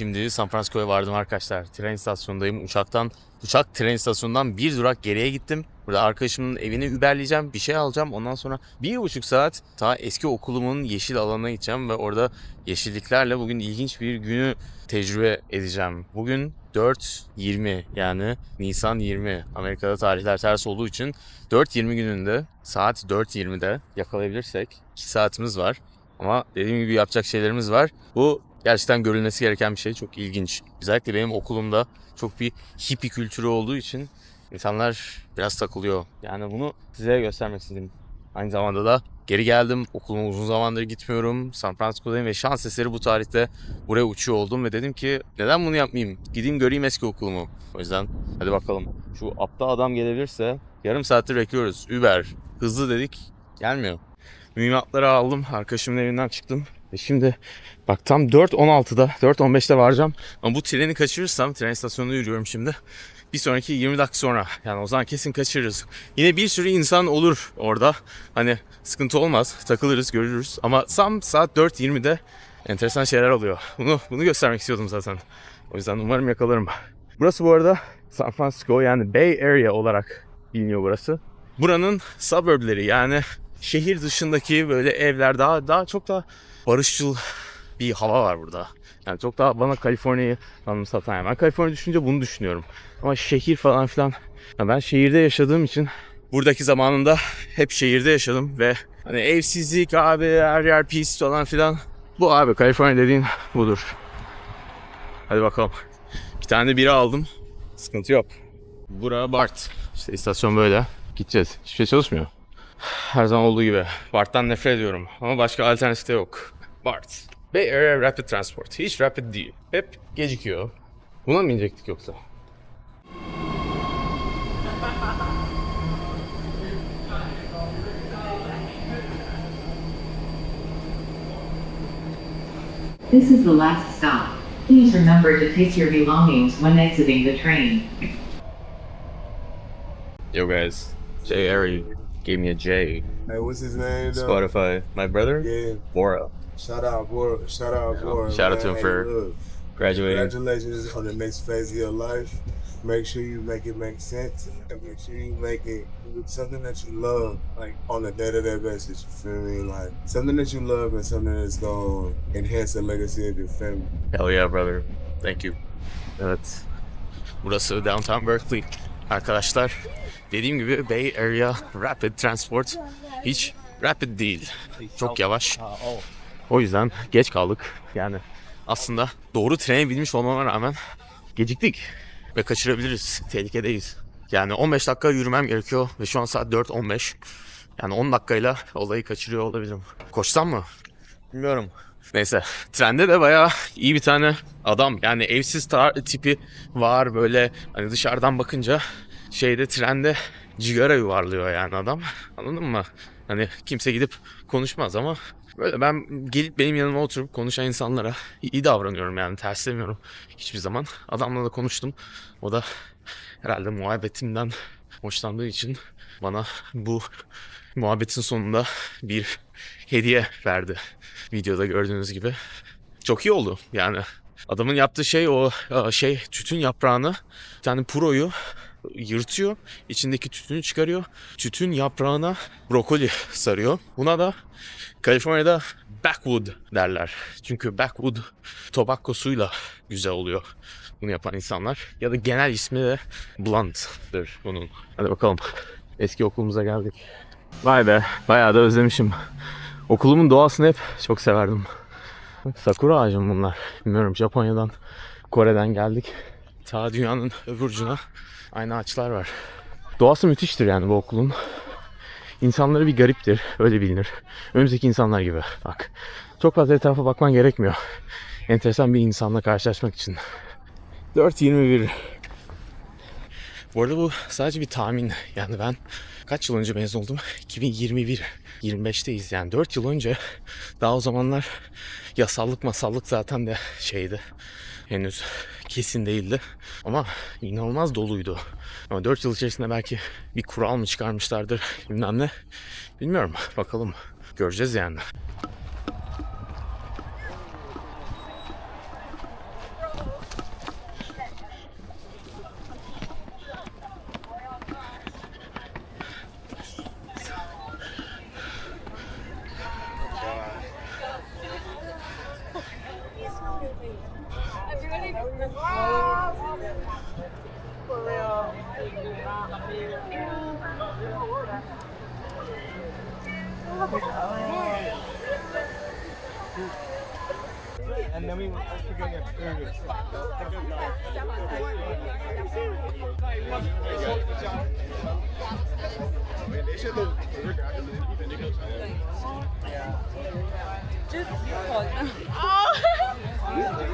Şimdi San Francisco'ya vardım arkadaşlar. Tren istasyonundayım. Uçaktan, uçak tren istasyonundan bir durak geriye gittim. Burada arkadaşımın evini überleyeceğim. Bir şey alacağım. Ondan sonra bir buçuk saat ta eski okulumun yeşil alanına gideceğim. Ve orada yeşilliklerle bugün ilginç bir günü tecrübe edeceğim. Bugün 4.20 yani Nisan 20. Amerika'da tarihler ters olduğu için 4.20 gününde saat 4.20'de yakalayabilirsek 2 saatimiz var. Ama dediğim gibi yapacak şeylerimiz var. Bu gerçekten görülmesi gereken bir şey. Çok ilginç. Özellikle benim okulumda çok bir hippie kültürü olduğu için insanlar biraz takılıyor. Yani bunu size göstermek istedim. Aynı zamanda da geri geldim. Okuluma uzun zamandır gitmiyorum. San Francisco'dayım ve şans eseri bu tarihte buraya uçuyor oldum ve dedim ki neden bunu yapmayayım? Gideyim göreyim eski okulumu. O yüzden hadi bakalım. Şu aptal adam gelebilirse yarım saattir bekliyoruz. Uber. Hızlı dedik. Gelmiyor. Mühimmatları aldım. Arkadaşımın evinden çıktım. Ve şimdi bak tam 4.16'da 4.15'te varacağım. Ama bu treni kaçırırsam tren istasyonuna yürüyorum şimdi. Bir sonraki 20 dakika sonra. Yani o zaman kesin kaçırırız. Yine bir sürü insan olur orada. Hani sıkıntı olmaz. Takılırız, görürüz. Ama tam saat 4.20'de enteresan şeyler oluyor. Bunu bunu göstermek istiyordum zaten. O yüzden umarım yakalarım. Burası bu arada San Francisco yani Bay Area olarak biliniyor burası. Buranın suburbleri yani şehir dışındaki böyle evler daha daha çok da barışçıl bir hava var burada. Yani çok daha bana Kaliforniya'yı anımsatan. Yani ben Kaliforniya düşünce bunu düşünüyorum. Ama şehir falan filan. Ya ben şehirde yaşadığım için buradaki zamanında hep şehirde yaşadım ve hani evsizlik abi her yer pis falan filan. Bu abi Kaliforniya dediğin budur. Hadi bakalım. Bir tane de bira aldım. Sıkıntı yok. Bura Bart. İşte istasyon böyle. Gideceğiz. Hiçbir şey çalışmıyor. Her zaman olduğu gibi. BART'tan nefret ediyorum. Ama başka alternatif de yok. BART. Bay Area Rapid Transport. Hiç rapid değil. Hep gecikiyor. Buna mı inecektik yoksa? This is the last stop. Please remember to take your belongings when exiting the train. Yo guys. Jay Airy gave me a J. Hey, what's his name? Though? Spotify. My brother? Yeah. Bora. Shout out, Bora. Shout out, Bora. Shout out to him Hey, for look, Graduating. Congratulations on the next phase of your life. Make sure you make it make sense, and make sure you make it something that you love, like on a day-to-day basis. You feel me? Like something that you love and something that's gonna enhance the legacy of your family. Hell yeah brother. Thank you. That's what. Burası Downtown Berkeley. Arkadaşlar dediğim gibi Bay Area Rapid Transport hiç rapid değil. Çok yavaş. O yüzden geç kaldık. Yani aslında doğru trene binmiş olmama rağmen geciktik. Ve kaçırabiliriz. Tehlikedeyiz. Yani 15 dakika yürümem gerekiyor ve şu an saat 4.15. Yani 10 dakikayla olayı kaçırıyor olabilirim. Koşsam mı? Bilmiyorum. Neyse. Trende de bayağı iyi bir tane adam. Yani evsiz tar- tipi var böyle hani dışarıdan bakınca şeyde trende cigara yuvarlıyor yani adam. Anladın mı? Hani kimse gidip konuşmaz ama böyle ben gelip benim yanıma oturup konuşan insanlara iyi davranıyorum yani terslemiyorum hiçbir zaman. Adamla da konuştum. O da herhalde muhabbetimden hoşlandığı için bana bu muhabbetin sonunda bir hediye verdi. Videoda gördüğünüz gibi. Çok iyi oldu yani. Adamın yaptığı şey o e, şey tütün yaprağını bir tane puroyu yırtıyor. içindeki tütünü çıkarıyor. Tütün yaprağına brokoli sarıyor. Buna da Kaliforniya'da backwood derler. Çünkü backwood tobakkosuyla güzel oluyor bunu yapan insanlar. Ya da genel ismi de blunt'dır bunun. Hadi bakalım. Eski okulumuza geldik. Vay be bayağı da özlemişim. Okulumun doğasını hep çok severdim. Sakura ağacı mı bunlar? Bilmiyorum Japonya'dan, Kore'den geldik. Ta dünyanın öbür ucuna aynı ağaçlar var. Doğası müthiştir yani bu okulun. İnsanları bir gariptir, öyle bilinir. Önümüzdeki insanlar gibi. Bak, çok fazla etrafa bakman gerekmiyor. Enteresan bir insanla karşılaşmak için. 4.21 bu arada bu sadece bir tahmin. Yani ben kaç yıl önce mezun oldum? 2021. 25'teyiz yani 4 yıl önce daha o zamanlar yasallık masallık zaten de şeydi. Henüz kesin değildi. Ama inanılmaz doluydu. Ama 4 yıl içerisinde belki bir kural mı çıkarmışlardır bilmem ne. Bilmiyorum. Bakalım. Göreceğiz yani. And then we to Just Oh!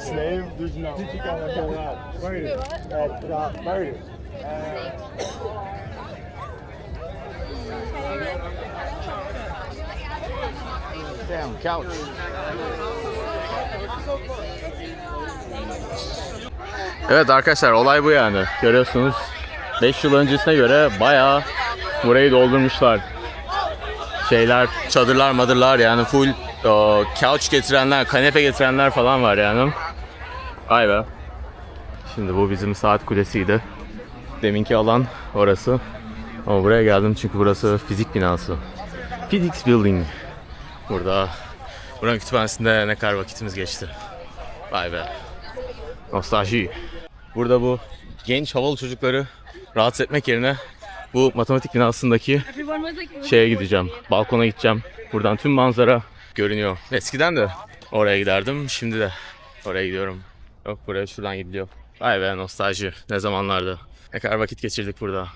Slave, there's no. Did you gotta pull out? Murder. That's not murder. Damn couch. Evet arkadaşlar olay bu yani. Görüyorsunuz 5 yıl öncesine göre bayağı burayı doldurmuşlar. Şeyler, çadırlar madırlar yani full o, couch getirenler, kanepe getirenler falan var yani. Vay be. Şimdi bu bizim saat kulesiydi. Deminki alan orası. Ama buraya geldim çünkü burası fizik binası. Physics Building. Burada buranın kütüphanesinde ne kadar vakitimiz geçti. Vay be. Nostalji. Burada bu genç havalı çocukları rahatsız etmek yerine bu matematik binasındaki şeye gideceğim. Balkona gideceğim. Buradan tüm manzara görünüyor. Eskiden de oraya giderdim. Şimdi de oraya gidiyorum. Yok buraya şuradan gidiliyor. Vay be nostalji. Ne zamanlardı. Ne kadar vakit geçirdik burada.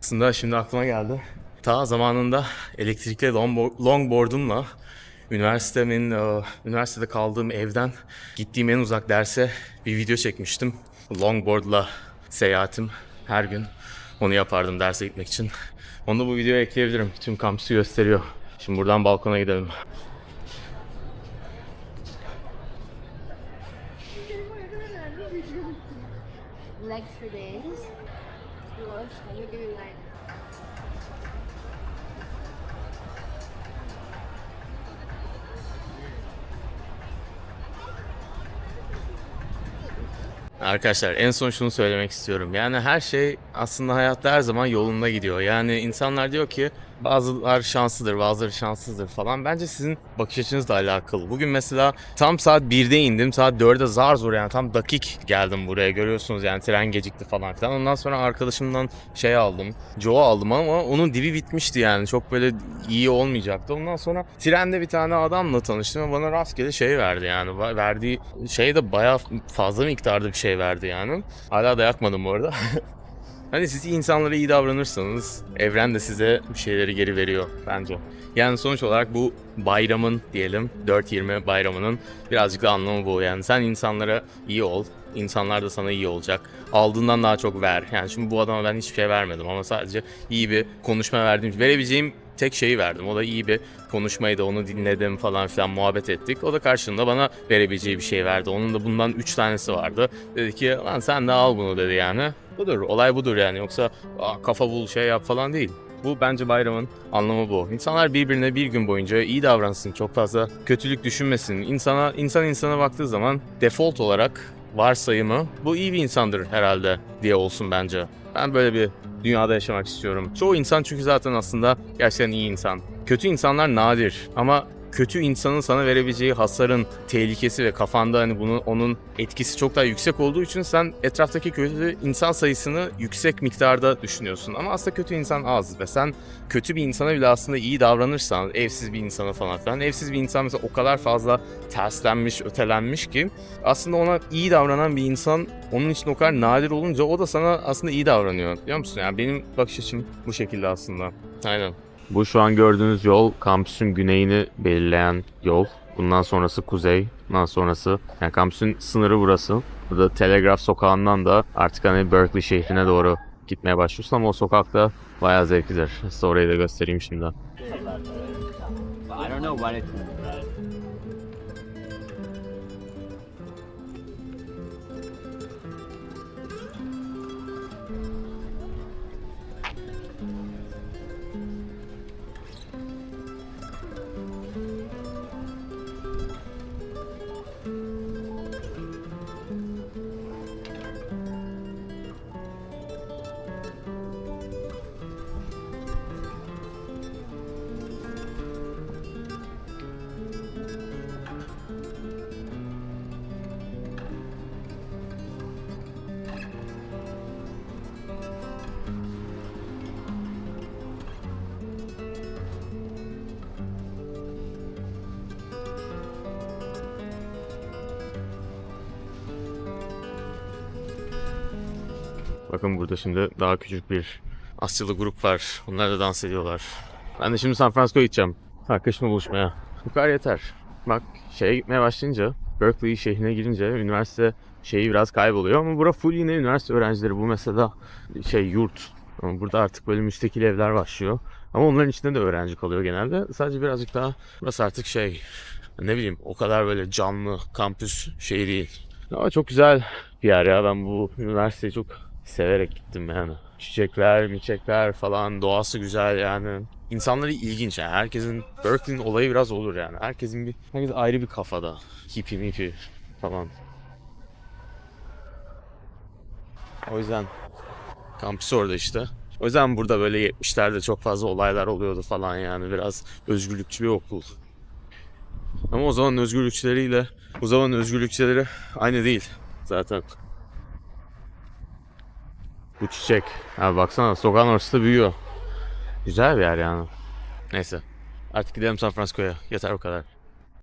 Aslında şimdi aklıma geldi. Ta zamanında elektrikli longbo- longboard'umla üniversitemin e, üniversitede kaldığım evden gittiğim en uzak derse bir video çekmiştim. Longboard'la seyahatim her gün onu yapardım derse gitmek için. Onu da bu videoya ekleyebilirim. Tüm kampüsü gösteriyor. Şimdi buradan balkona gidelim. legs for days. Gosh, you're doing like Arkadaşlar en son şunu söylemek istiyorum. Yani her şey aslında hayatta her zaman yolunda gidiyor. Yani insanlar diyor ki bazılar şanslıdır, bazıları şanssızdır falan. Bence sizin bakış açınızla alakalı. Bugün mesela tam saat 1'de indim. Saat 4'e zar zor yani tam dakik geldim buraya. Görüyorsunuz yani tren gecikti falan filan. Ondan sonra arkadaşımdan şey aldım. Joe aldım ama onun dibi bitmişti yani. Çok böyle iyi olmayacaktı. Ondan sonra trende bir tane adamla tanıştım ve bana rastgele şey verdi yani. Verdiği şey de bayağı fazla miktarda bir şey verdi yani. Hala da yakmadım bu arada. Hani siz insanlara iyi davranırsanız evren de size bir şeyleri geri veriyor bence. Yani sonuç olarak bu bayramın diyelim 4.20 bayramının birazcık da anlamı bu. Yani sen insanlara iyi ol, insanlar da sana iyi olacak. Aldığından daha çok ver. Yani şimdi bu adama ben hiçbir şey vermedim ama sadece iyi bir konuşma verdim. Verebileceğim tek şeyi verdim. O da iyi bir konuşmaydı. Onu dinledim falan filan muhabbet ettik. O da karşılığında bana verebileceği bir şey verdi. Onun da bundan 3 tanesi vardı. Dedi ki lan sen de al bunu dedi yani. Budur. Olay budur yani. Yoksa "Aa, kafa bul şey yap falan değil. Bu bence bayramın anlamı bu. İnsanlar birbirine bir gün boyunca iyi davransın, çok fazla kötülük düşünmesin. İnsana insan insana baktığı zaman default olarak varsayımı bu iyi bir insandır herhalde diye olsun bence. Ben böyle bir dünyada yaşamak istiyorum. Çoğu insan çünkü zaten aslında gerçekten iyi insan. Kötü insanlar nadir ama kötü insanın sana verebileceği hasarın tehlikesi ve kafanda hani bunun onun etkisi çok daha yüksek olduğu için sen etraftaki kötü insan sayısını yüksek miktarda düşünüyorsun. Ama aslında kötü insan az ve sen kötü bir insana bile aslında iyi davranırsan, evsiz bir insana falan filan. Evsiz bir insan mesela o kadar fazla terslenmiş, ötelenmiş ki aslında ona iyi davranan bir insan onun için o kadar nadir olunca o da sana aslında iyi davranıyor. Biliyor musun? Yani benim bakış açım bu şekilde aslında. Aynen. Bu şu an gördüğünüz yol kampüsün güneyini belirleyen yol. Bundan sonrası kuzey, bundan sonrası yani kampüsün sınırı burası. Burada Telegraph sokağından da artık hani Berkeley şehrine doğru gitmeye başlıyorsun ama o sokakta bayağı zevklidir. Size orayı da göstereyim şimdi. I don't know what it Bakın burada şimdi daha küçük bir Asyalı grup var. Onlar da dans ediyorlar. Ben de şimdi San Francisco'ya gideceğim. Arkadaşımla buluşmaya. Bu kadar yeter. Bak şeye gitmeye başlayınca, Berkeley şehrine girince üniversite şeyi biraz kayboluyor ama bura full yine üniversite öğrencileri. Bu mesela şey yurt. Ama burada artık böyle müstakil evler başlıyor. Ama onların içinde de öğrenci kalıyor genelde. Sadece birazcık daha burası artık şey ne bileyim o kadar böyle canlı kampüs şey değil. Ama çok güzel bir yer ya. Ben bu üniversiteyi çok severek gittim yani. Çiçekler, miçekler falan doğası güzel yani. İnsanları ilginç yani. Herkesin Berkeley'nin olayı biraz olur yani. Herkesin bir herkes ayrı bir kafada. Hippie mipi falan. O yüzden kampüs orada işte. O yüzden burada böyle 70'lerde çok fazla olaylar oluyordu falan yani. Biraz özgürlükçü bir okul. Ama o zaman özgürlükçüleriyle bu zaman özgürlükçüleri aynı değil zaten. Bu çiçek. Ha baksana sokağın ortasında büyüyor. Güzel bir yer yani. Neyse. Artık gidelim San Francisco'ya. Yeter bu kadar.